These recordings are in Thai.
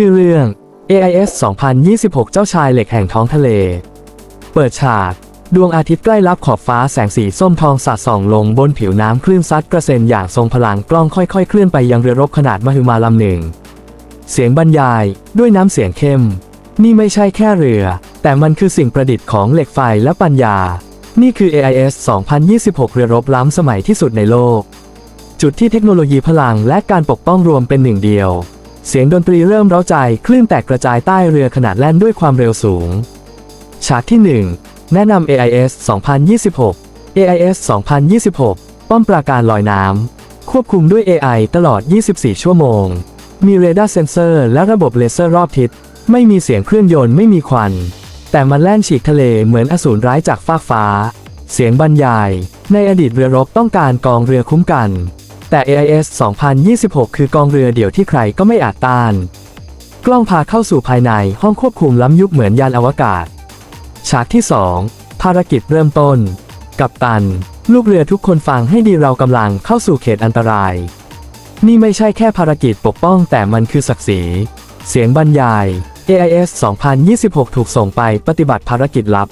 ชื่อเรื่อง AIS 2026 เจ้าชายเหล็กแห่งท้องทะเล เปิดฉาก ดวงอาทิตย์ใกล้ลับขอบฟ้าแสงสีส้มทองสาดส่องลงบนผิวน้ำคลื่นซัดกระเซ็นอย่างทรงพลังกล้องค่อยๆ เคลื่อนไปยังเรือรบขนาดมหึมาลำหนึ่ง เสียงบรรยายด้วยน้ำเสียงเข้ม นี่ไม่ใช่แค่เรือ แต่มันคือสิ่งประดิษฐ์ของเหล็กไฟและปัญญา นี่คือ AIS 2026 เรือรบล้ำสมัยที่สุดในโลก จุดที่เทคโนโลยีพลังและการปกป้องรวมเป็นหนึ่งเดียว เสียงดนตรีเริ่มเร้าใจคลื่นแตกกระจายใต้เรือขนาดแล่นด้วยความเร็วสูง ฉากที่ 1 แนะนำ AIS 2026 AIS 2026 ป้อมปราการลอยน้ำ ควบคุมด้วย AI ตลอด 24 ชั่วโมง มีเรดาร์เซนเซอร์และระบบเลเซอร์รอบทิศ ไม่มีเสียงเครื่องยนต์ไม่มีควัน แต่มันแล่นฉีกทะเลเหมือนอสูรร้ายจากฟากฟ้า เสียงบรรยาย ในอดีตเรือรบต้องการกองเรือคุ้มกัน แต่ AIS 2026 คือกองเรือเดี่ยวที่ใครก็ไม่อาจต้าน กล้องพาเข้าสู่ภายในห้องควบคุมล้ำยุคเหมือนยานอวกาศ ฉากที่ 2 ภารกิจเริ่มต้น กัปตัน ลูกเรือทุกคนฟังให้ดีเรากำลังเข้าสู่เขตอันตราย นี่ไม่ใช่แค่ภารกิจปกป้องแต่มันคือศักดิ์ศรี เสียงบรรยาย AIS 2026 ถูกส่งไปปฏิบัติภารกิจลับ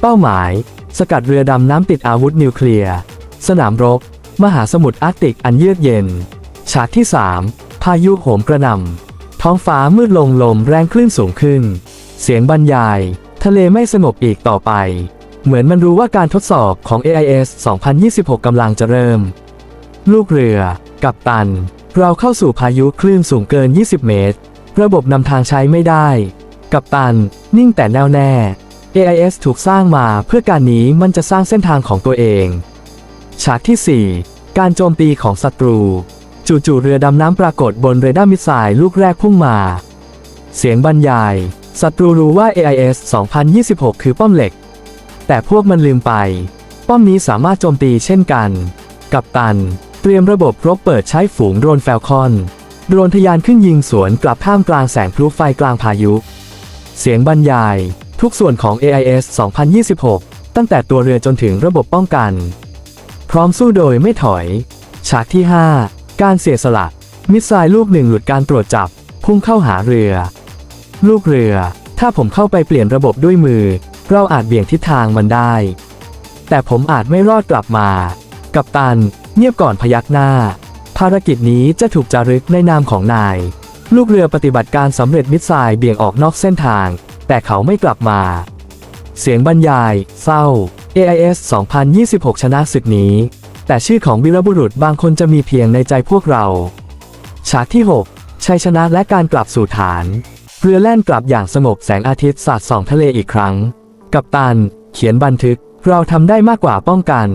เป้าหมาย สกัดเรือดำน้ำติดอาวุธนิวเคลียร์ สนามรบ มหาสมุทรอาร์กติกอันเยือกเย็น ฉากที่ 3 พายุโหมกระหน่ำท้องฟ้ามืดลงลมแรงคลื่นสูงขึ้น เสียงบรรยาย ทะเลไม่สงบอีกต่อไป เหมือนมันรู้ว่าการทดสอบของ AIS 2026 กำลังจะเริ่ม ลูกเรือ กัปตัน เราเข้าสู่พายุคลื่นสูงเกิน 20 เมตร ระบบนำทางใช้ไม่ได้ กัปตัน นิ่งแต่แน่วแน่ AIS ถูกสร้างมาเพื่อการนี้มันจะสร้างเส้นทางของตัวเอง ฉากที่ 4 การโจมตีของศัตรู จู่ๆเรือดำน้ำปรากฏบนเรดาร์มิสไซล์ลูกแรกพุ่งมา เสียงบรรยายศัตรูรู้ว่า AIS 2026 คือป้อมเหล็ก แต่พวกมันลืมไป ป้อมนี้สามารถโจมตีเช่นกัน กัปตัน เตรียมระบบรบเปิดใช้ฝูงโดรนแฟลคอน โดรนทะยานขึ้นยิงสวนกลับท่ามกลางแสงพลุไฟกลางพายุ เสียงบรรยาย ทุกส่วนของ AIS 2026 ตั้งแต่ตัวเรือจนถึงระบบป้องกัน ร้อมสู้โดยไม่ถอย ฉากที่ 5 การเสียสละ มิสไซล์ลูกหนึ่งหลุดการตรวจจับ พุ่งเข้าหาเรือ ลูกเรือ ถ้าผมเข้าไปเปลี่ยนระบบด้วยมือ เราอาจเบี่ยงทิศทางมันได้ แต่ผมอาจไม่รอดกลับมา กัปตัน เงียบก่อนพยักหน้า ภารกิจนี้จะถูกจารึกในนามของนาย ลูกเรือปฏิบัติการสำเร็จมิสไซล์เบี่ยงออกนอกเส้นทาง แต่เขาไม่กลับมา เสียงบรรยาย เศร้า AIS 2026 ชนะศึกนี้ แต่ชื่อของวีรบุรุษบางคนจะมีเพียงในใจพวกเรา ฉากที่ 6 ชัยชนะและการกลับสู่ฐาน เรือแล่นกลับอย่างสงบแสงอาทิตย์สาดส่องทะเลอีกครั้ง กัปตัน เขียนบันทึก เราทำได้มากกว่าป้องกัน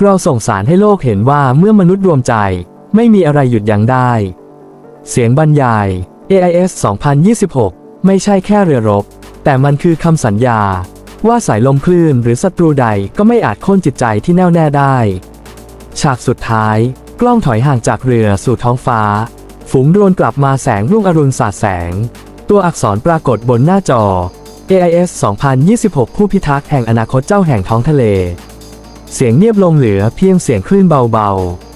เราส่งสารให้โลกเห็นว่าเมื่อมนุษย์รวมใจ ไม่มีอะไรหยุดยั้งได้ เสียงบรรยาย AIS 2026 ไม่ใช่แค่เรือรบ แต่มันคือคำสัญญา ว่าสายลมคลื่นหรือศัตรูใดก็ไม่อาจโค่นจิตใจที่แน่วแน่ได้ ฉากสุดท้าย กล้องถอยห่างจากเรือสู่ท้องฟ้า ฝูงโดรนกลับมาแสงรุ่งอรุณสาดแสง ตัวอักษรปรากฏบนหน้าจอ AIS 2026 ผู้พิทักษ์แห่งอนาคตเจ้าแห่งท้องทะเล เสียงเงียบลงเหลือเพียงเสียงคลื่นเบาๆ